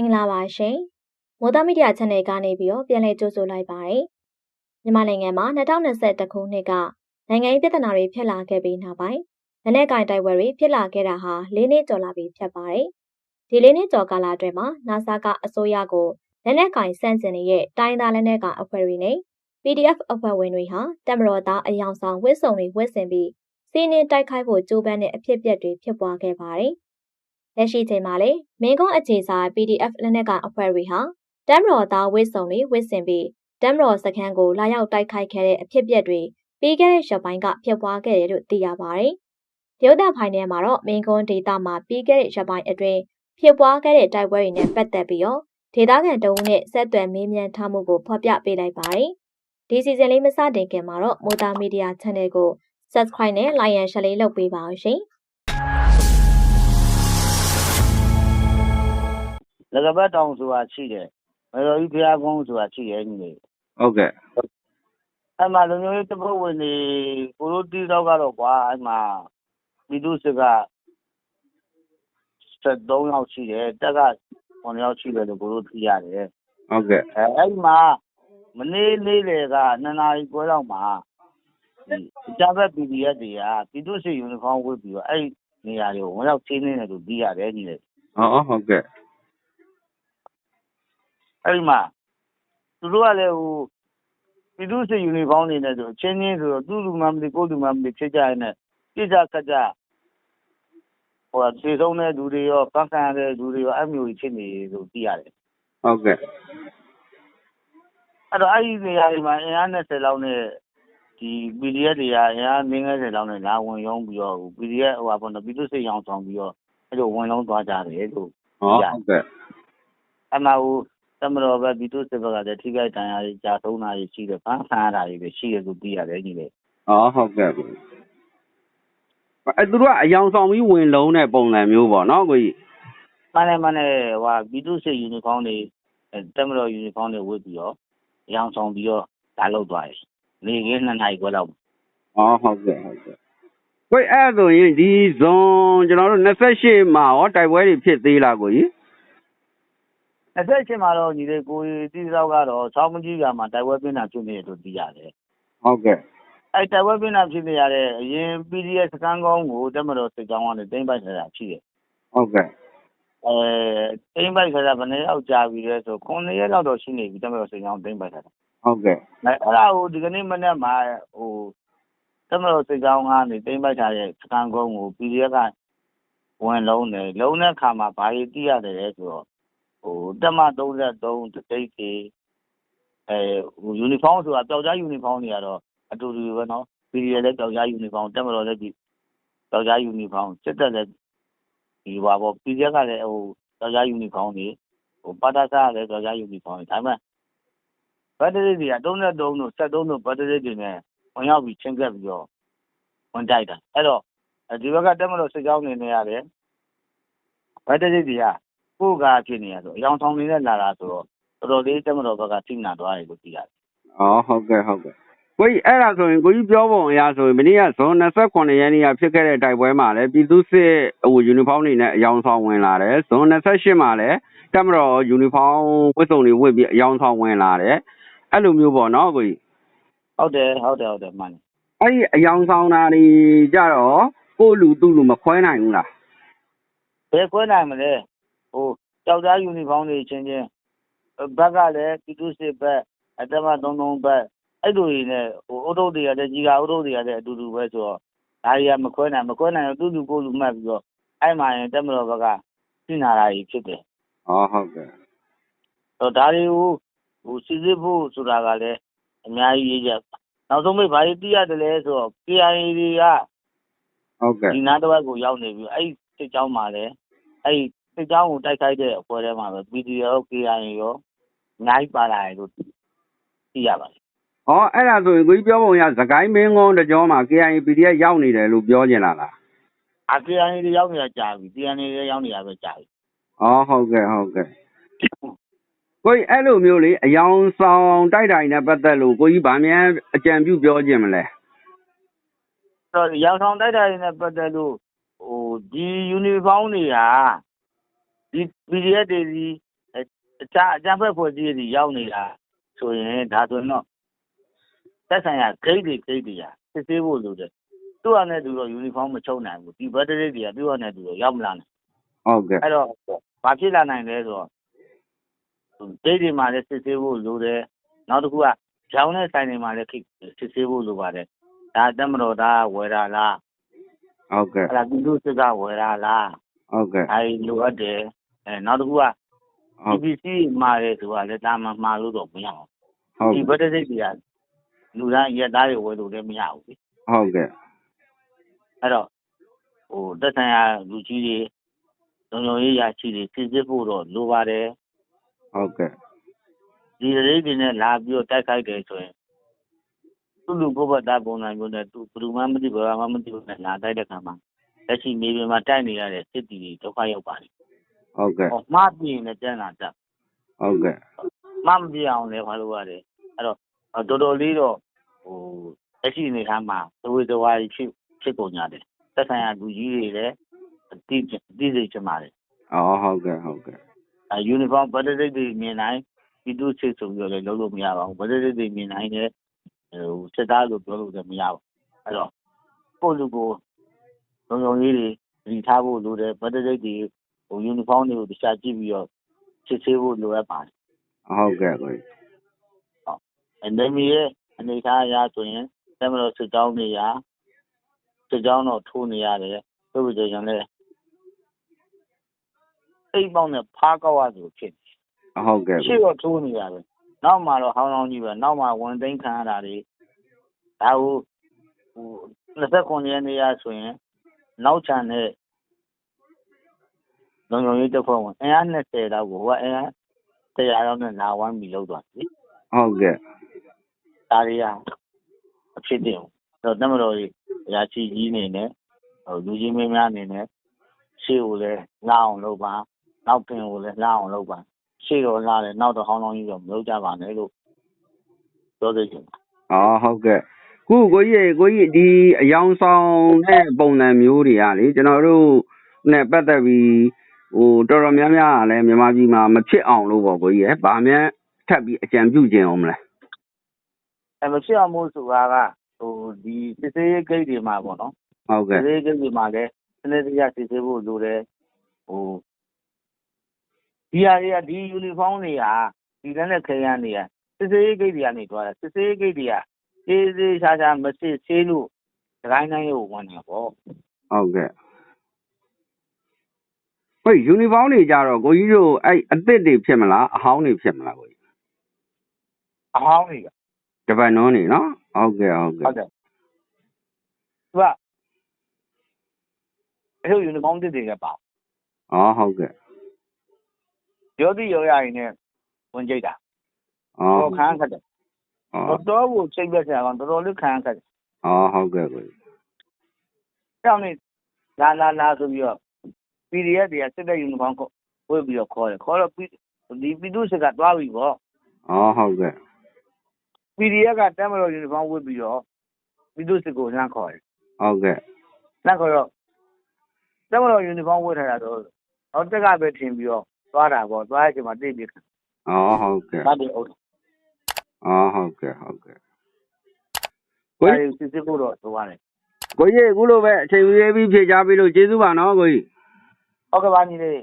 င်္ဂလာပါရှင်။မိုးသားမီဒီယာ channel ကနေပြီးတော့ပြန်လည်ကြိုဆိုလိုက်ပါတယ်။မြန်မာနိုင်ငံမှာ2021ခုနှစ်ကနိုင်ငံရေးပြဿနာတွေဖြစ်လာခဲ့ပြီးနောက်ပိုင်းလက်နက်ကင်တိုက်ပွဲတွေဖြစ်လာခဲ့တာဟာ၄နှစ်ကျော်လာပြီဖြစ်ပါတယ်။ဒီ၄နှစ်ကျော်ကာလအတွင်းမှာ NASA ကအစိုးရကိုလက်နက်ကင်စန့်ကျင်နေတဲ့တိုင်းသားလက်နက်ကင်အဖွဲ့တွေနဲ့ PDF အဖွဲ့ဝင်တွေဟာတမတော်သားအယောင်ဆောင်ဝစ်စုံတွေဝစ်ဆင်ပြီးစီးနင်းတိုက်ခိုက်ဖို့ကြိုးပမ်းတဲ့အဖြစ်အပျက်တွေဖြစ်ပွားခဲ့ပါတယ်။ လက်ရှိချိန်မှာလည်းမင်းကုန်းအခြေဆိုင် PDF လက်နက်ကင်အဖွဲ့တွေဟာတမတော်သားဝစ်စုံတွေဝစ်ဆင်ပြီးတမတော်စခန်းကိုလာရောက်တိုက်ခိုက်ခဲ့တဲ့အဖြစ်အပျက်တွေပြီးခဲ့တဲ့ရက်ပိုင်းကဖြစ်ပွားခဲ့တယ်လို့သိရပါတယ်။ရုပ်သံဖိုင်ထဲမှာတော့မင်းကုန်းဒေတာမှာပြီးခဲ့တဲ့ရက်ပိုင်းအတွင်းဖြစ်ပွားခဲ့တဲ့တိုက်ပွဲတွေနဲ့ပတ်သက်ပြီးတော့ဒေသခံတအုပ်နဲ့ဆက်သွယ်မေးမြန်းထားမှုကိုဖော်ပြပေးလိုက်ပါတယ်။ဒီစီဇန်လေးမစတင်ခင်မှာတော့မိုတာမီဒီယာ channel ကို subscribe နဲ့ like and share လေးလုပ်ပေးပါအောင်ရှင်။ လကပတ်တောင်ဆိုတာရှိတယ်မေတော်ကြီးဘုရားကုန်းဆိုတာရှိတယ်ညီလေးဟုတ်ကဲ့အဲ့မှာလူမျိုးရေးတပ်ဖွဲ့ဝင်တွေကိုတို့တီးတော့ကတော့ကွာအဲ့မှာပြည်သူစစ်က73ယောက်ရှိတယ်တက်က9ယောက်ရှိတယ်လို့ကိုတို့သိရတယ်ဟုတ်ကဲ့အဲအဲ့မှာမနေ့နေ့လေက2နာရီခွဲလောက်မှာဒီဂျာဘက် PDF တွေကပြည်သူစစ်ယူနီဖောင်းဝတ်ပြီးတော့အဲ့နေရာတွေကိုဝင်ရောက်ချင်းနေတယ်လို့သိရတယ်ညီလေးဟောဟုတ်ကဲ့ အဲ့ဒီမှာသူတို့ကလည်းဟိုပြည်သူ့စစ်ယူနီဖောင်းနေနဲ့ဆိုအချင်းချင်းဆိုတော့သူ့လူမှမသိကိုယ်လူမှမသိဖြစ်ကြရင်လည်းပြစ်ကြခတ်ကြဟိုခြေဆုံးတဲ့လူတွေရောပတ်ခံရတဲ့လူတွေရောအဲ့မျိုးကြီးဖြစ်နေလို့သိရတယ်ဟုတ်ကဲ့အဲ့တော့အဲ့ဒီနေရာတွေမှာအင်အား20လောက်နဲ့ဒီ PDF တွေကအင်အား50လောက်နဲ့လာဝင်ရုံးပြီးတော့ PDF ဟိုဟာပေါ့နော်ပြည်သူ့စစ်ရောင်းဆောင်ပြီးတော့အဲ့လိုဝင်လုံးသွားကြတယ်လို့ဟောဟုတ်ကဲ့အမှဟို တမတော်ပဲပြည်သူ့စစ်ဘက်ကလည်းထိခိုက်တန်ရာကြီးကြာဆုံးတာကြီးရှိတယ်။ဖမ်းခံရတာကြီးပဲရှိတယ်လို့သိရတယ်ညီလေးဟောဟုတ်ကဲ့အဲသူတို့ကအယောင်ဆောင်ပြီးဝင်လုံးတဲ့ပုံစံမျိုးပေါ့နော်ကိုကြီး။မှန်တယ်မှန်တယ်ဟိုပြည်သူ့စစ်ယူနီဖောင်းတွေတမတော်ယူနီဖောင်းတွေဝတ်ပြီးတော့ရောင်ဆောင်ပြီးတော့ဒါလောက်သွားတယ်။နေကင်း2နိုင်ခွဲလောက်ဟောဟုတ်ကဲ့ဟုတ်ကဲ့ကိုကြီးအဲ့ဒါဆိုရင်ဒီဇွန်ကျွန်တော်တို့28မှာရောတိုက်ပွဲတွေဖြစ်သေးလားကိုကြီး အသက်ချင်းမှာတော့ညီလေးကိုတီးတော့ကတော့ချောင်းမကြီးကမှာတိုက်ပွဲပြင်းတာဖြစ်နေတယ်လို့သိရတယ်ဟုတ်ကဲ့။အဲတိုက်ပွဲပြင်းတာဖြစ်နေရတဲ့အရင် PDF စကန်ကောင်းကိုတမတော်စစ်ကြောင်းကနေတင်ပိုက်နေတာရှိတယ်ဟုတ်ကဲ့။အဲတင်ပိုက်ခါဘယ်နှစ်ယောက်ကြာပြီလဲဆို9ရက်လောက်တော့ရှိနေပြီတမတော်စစ်ကြောင်းတင်ပိုက်တာဟုတ်ကဲ့အဲ့အဲ့ဒါကိုဒီကနေ့မနေ့မှာဟိုတမတော်စိတ်ကောင်းကနေတိမ့်ပိုက်ထားတဲ့စကန်ကုန်းကို PDF ကဝင်လုံးတယ်လုံးတဲ့ခါမှာဘာကြီးတိရတယ်လဲဆိုတော့ ဟိုတက်မ33တသိတ်ကြီးအဲဟိုယူနီဖောင်းဆိုတာပျောက်ကြားယူနီဖောင်းတွေကတော့အတူတူပဲနော် PDF လည်းပျောက်ကြားယူနီဖောင်းတက်မတော်လည်းဒီပျောက်ကြားယူနီဖောင်းစစ်တပ်လည်းဒီပါပေါ့ PDF ကလည်းဟိုပျောက်ကြားယူနီဖောင်းတွေဟိုပါတာစာလည်းပျောက်ကြားယူနီဖောင်းတွေဒါပေမဲ့ဘတ်တရီတွေက33တို့73တို့ဘတ်တရီတွေနဲ့ဝင်ရောက်ပြီးချင်းကပ်ပြီးတော့ဝင်တိုက်တာအဲ့တော့ဒီဘက်ကတက်မလို့စစ်ကြောင်းနေနေရတယ်ဘတ်တရီတွေက ကိုယ်ကဖြစ်နေရဆိုအယောင်ဆောင်နေတဲ့လာတာဆိုတော့တော်တော်လေးတက်မလို့ဘက်ကထိနာသွားတယ်လို့သိရတယ်ဟောဟုတ်ကဲ့ဟုတ်ကဲ့ကိုကြီးအဲ့ဒါဆိုရင်ကိုကြီးပြောပုံအရဆိုရင်မနေ့ကဇွန်28ရက်နေ့ကဖြစ်ခဲ့တဲ့တိုက်ပွဲမှာလည်းပြည်သူစစ်ဟိုယူနီဖောင်းတွေနဲ့အယောင်ဆောင်ဝင်လာတယ်ဇွန်28မှာလည်းတက်မတော်ယူနီဖောင်းဝတ်စုံတွေဝတ်ပြီးအယောင်ဆောင်ဝင်လာတယ်အဲ့လိုမျိုးပေါ့နော်ကိုကြီးဟုတ်တယ်ဟုတ်တယ်ဟုတ်တယ်မှန်တယ်အဲ့ဒီအယောင်ဆောင်တာတွေကြတော့ကိုယ့်လူသူ့လူမခွဲနိုင်ဘူးလားဘယ်ခွဲနိုင်မလဲ ဟိုကြောက်သားယူနီဖောင်းတွေချင်းချင်းဘက်ကလည်းပြည်သူစစ်ဘက်အတက်မ33ဘက်အဲ့လိုတွေနဲ့ဟိုအုတ်ထုတ်တွေကလည်းကြီးကအုတ်ထုတ်တွေကလည်းအတူတူပဲဆိုတော့ဒါတွေကမခွဲနိုင်မခွဲနိုင်တော့သူ့လူကိုယ်လူမှတ်ပြီးတော့အဲ့မှာရင်တက်မတော်ဘက်ကသိနာတာကြီးဖြစ်တယ်ဟောဟုတ်ကဲ့တော့ဒါတွေကိုဟိုစစ်စစ်ဖို့ဆိုတာကလည်းအများကြီးရေးကြနောက်ဆုံးမိဘာတွေသိရတယ်လဲဆိုတော့ KIA တွေကဟုတ်ကဲ့ဒီနားတစ်ဝက်ကိုရောက်နေပြီအဲ့ဒီစစ်ကြောင်းမှာလည်းအဲ့ဒီ စစ်ကြောင်းကို တိုက်ခိုက်တဲ့အဖွဲ့ထဲမှာပဲ PDO ရော KIA ရော အများကြီးပါလာတယ်လို့ သိရပါတယ် ဟော အဲ့ဒါဆိုရင် ကိုကြီးပြောပုံရသခိုင်း မင်းကုန်းတကြောမှာ KIA PDF ရောက်နေတယ်လို့ ပြောနေတာလားအ KIA တွေ ရောက်နေတာ ကြာပြီ KIA တွေရောက်နေတာပဲကြာပြီဟောဟုတ်ကဲ့ ဟုတ်ကဲ့ ကိုကြီး အဲ့လိုမျိုးလေအယောင်ဆောင်တိုက်တိုင်နဲ့ပတ်သက်လို့ကိုကြီးဗာမြန်အကြံပြုပြောခြင်းမလဲဆိုတော့ရောင်ဆောင်တိုက်တာတွေနဲ့ ပတ်သက်လို့ဟိုဒီ ယူနီဖောင်းတွေဟာ ဒီ PDF တွေဒီအဲတခြားအကြမ်းဖက်ဖွဲ့စည်းတွေရောက်နေတာဆိုရင်ဒါဆိုရင်တော့သက်ဆိုင်ရာဂိတ်တွေဂိတ်တွေကစစ်ဆေးဖို့လိုတယ်သူ့အနေနဲ့သူတော့ယူနီဖောင်းမချုပ်နိုင်ဘူးဒီဘက်တရိတ်တွေကသူ့အနေနဲ့သူတော့ရောက်မလာနိုင်ဟုတ်ကဲ့အဲ့တော့ဘာဖြစ်လာနိုင်လဲဆိုတော့ဂိတ်တွေမှာလည်းစစ်ဆေးဖို့လိုတယ်နောက်တစ်ခုကကြောင်းတဲ့ဆိုင်တွေမှာလည်းခိစစ်ဆေးဖို့လိုပါတယ်ဒါတက်မတော်သားဝယ်တာလားဟုတ်ကဲ့အဲ့ဒါပြည်သူစစ်ကဝယ်တာလားဟုတ်ကဲ့အဲဒီလိုအပ်တယ် အဲနောက်တစ်ခုက ဟုတ် PPC မှာတယ်ဆိုတာလည်းဒါမှမှာလို့တော့မရအောင်ဟုတ်ဒီဘက်တစ်စိတ်တွေကလူတိုင်းရက်သားတွေဝယ်လို့လည်းမရဘူးလေဟုတ်ကဲ့အဲ့တော့ဟိုတက်ဆိုင်ရာလူကြီးတွေလုံလုံရေးရရှိတွေစစ်စစ်ဖို့တော့လိုပါတယ်ဟုတ်ကဲ့ဒီရိတ်တွေနဲ့လာပြီးတော့တိုက်ခိုက်တယ်ဆိုရင်သူ့လူကိုယ်ပတ်သားပုံစံမျိုးနဲ့သူဘယ်သူမှမသိဘာမှမသိဘူးနဲ့လာတိုက်တဲ့ခါမှာလက်ရှိမြေပြင်မှာတိုက်နေရတဲ့စစ်တီတွေဒုက္ခရောက်ပါတယ် ဟုတ်ကဲ့ဟောမှားပြင်းနဲ့ကျန်လာတတ်ဟုတ်ကဲ့မမပြအောင်လဲဘာလို့ရတယ်အဲ့တော့တော်တော်လေးတော့ဟိုလက်ရှိအနေထားမှာသဝေသဝါကြီးဖြစ်ဖြစ်ကုန်ကြတယ်သက်ဆိုင်ရာလူကြီးတွေလည်းအတိအတိစိတ်ချင်ပါတယ်အော်ဟုတ်ကဲ့ဟုတ်ကဲ့အဲယူနီဖောင်းဗတ်တိတ်တွေမြင်နိုင်ဒီတူချစ်ဆိုပြီးတော့လည်းလုံးလို့မရပါဘူးဗတ်တိတ်တွေမြင်နိုင်တယ်ဟိုစစ်သားလို့ပြောလို့လည်းမရဘူးအဲ့တော့ကိုယ့်လူကိုလုံုံကြီးတွေဒီထားဖို့လိုတယ်ဗတ်တိတ်တွေ ဟိုယူနီဖောင်းတွေကိုတခြားကြည့်ပြီးတော့ချစ်သေးဖို့လိုအပ်ပါတယ်ဟုတ်ကဲ့ကိုကြီးအနေမီရဲ့အနေထားအရဆိုရင်တမလို့စစ်ကြောင်းတွေရာစစ်ကြောင်းတော့ထိုးနေရတယ်သူ့ကြကြောင့်လည်းအိမ်ပေါင်းနဲ့ဖားကောက်ရသူဖြစ်တယ်ဟုတ်ကဲ့ရှေ့တော့ထိုးနေရတယ်နောက်မှတော့ဟောင်းဟောင်းကြီးပဲနောက်မှဝန်သိမ်းခံရတာတွေဒါကိုဟို29ရက်နေ့ရဆိုရင်နောက်ချန်တဲ့ လုံုံရေးတစ်ဖွဲ့ဝင်အင်အား20လောက်ကိုဟိုကအင်အား100လောက်နဲ့လာဝမ်းပြီးလောက်သွားပြီဟုတ်ကဲ့ဒါတွေကအဖြစ်တင်တော့တမတော်ကြီးအရာချီကြီးနေနဲ့ဟိုလူကြီးမင်းများအနေနဲ့ရှေ့ကိုလည်းလာအောင်လုပ်ပါနောက်ပင်ကိုလည်းလာအောင်လုပ်ပါရှေ့တော့လာတယ်နောက်တော့ဟောင်းဟောင်းကြီးတော့မလုပ်ကြပါနဲ့လို့ပြောသေးတယ်အော်ဟုတ်ကဲ့ခုကိုကြီးရေကိုကြီးဒီအယောင်ဆောင်တဲ့ပုံစံမျိုးတွေကလေကျွန်တော်တို့နဲ့ပတ်သက်ပြီး ဟိုတော်တော်များများကလည်းမြန်မာပြည်မှာမဖြစ်အောင်လို့ပေါ့ကိုကြီးရယ်ဗာမြန်ထပ်ပြီးအကြံပြုခြင်းအောင်မလားအဲမဖြစ်အောင်မို့ဆိုတာကဟိုဒီစစ်စေးဂိတ်တွေမှာပေါ့နော်ဟုတ်စစ်ကဲ့စေးဂိတ်တွေမှာလည်းစနစ်တကျစစ်ဆေးဖို့လိုတယ်ဟိုဒီဟာတွေကဒီယူနီဖောင်းတွေကဒီလက်နဲ့ခရမ်းတွေကစစ်စေးဂိတ်တွေကနေတွားတာစစ်စေးဂိတ်တွေကအေးသေးချာချာမစစ်ဆေးလို့ဒတိုင်းတိုင်းကိုဝင်တာပေါ့ဟုတ်ကဲ့ ဟိုယူနီဖောင်းတွေကြတော့ကိုကြီးတို့အဲ့အစ်စ်တွေဖြစ်မလားအဟောင်းတွေဖြစ်မလားကိုကြီးအဟောင်းတွေကတပတ်နုံးနေနော်ဟုတ်ကဲ့ဟုတ်ကဲ့ဟုတ်တယ်သူကအဲ့လိုယူနီဖောင်းတစ်တွေကပါအော်ဟုတ်ကဲ့ရောတိရောရရင်နဲ့ဝင်ကြိတ်တာအော်တော့ခံခတ်တယ်အော်တော်တော်ကိုချိန်ပြက်ဆရာကောင်တော်တော်လေးခံခတ်တယ်အော်ဟုတ်ကဲ့ကိုကြီးကြောက်နေလာလာလာဆိုပြီးတော့ PDF တွေကစစ်တဲ့ယူနီဖောင်းကိုဝတ်ပြီးတော့ခေါ်တယ်ခေါ်တော့ဒီပြည်သူစစ်ကတွားပြီပေါ့အော်ဟုတ်ကဲ့ PDF ကတမ်းမတော်ယူနီဖောင်းဝတ်ပြီးတော့ပြည်သူစစ်ကိုလမ်းခေါ်တယ်ဟုတ်ကဲ့လမ်းခေါ်တော့တမ်းမတော်ယူနီဖောင်းဝတ်ထားတာတော့တော့တက်ကပဲထင်ပြီးတော့သွားတာပေါ့သွားတဲ့အချိန်မှာတိတ်ပြီးအော်ဟုတ်ကဲ့ဘာတွေအုပ်အော်ဟုတ်ကဲ့ဟုတ်ကဲ့ကိုကိုကြီးယ်စစ်စစ်ဖို့တော့သွားတယ်ကိုကြီးအခုလိုပဲအချိန်ရွေးပြီးဖြေချပြီးလို့ကျေးဇူးပါနော်ကိုကြီး ဟုတ်ကဲ့ပါညီလေး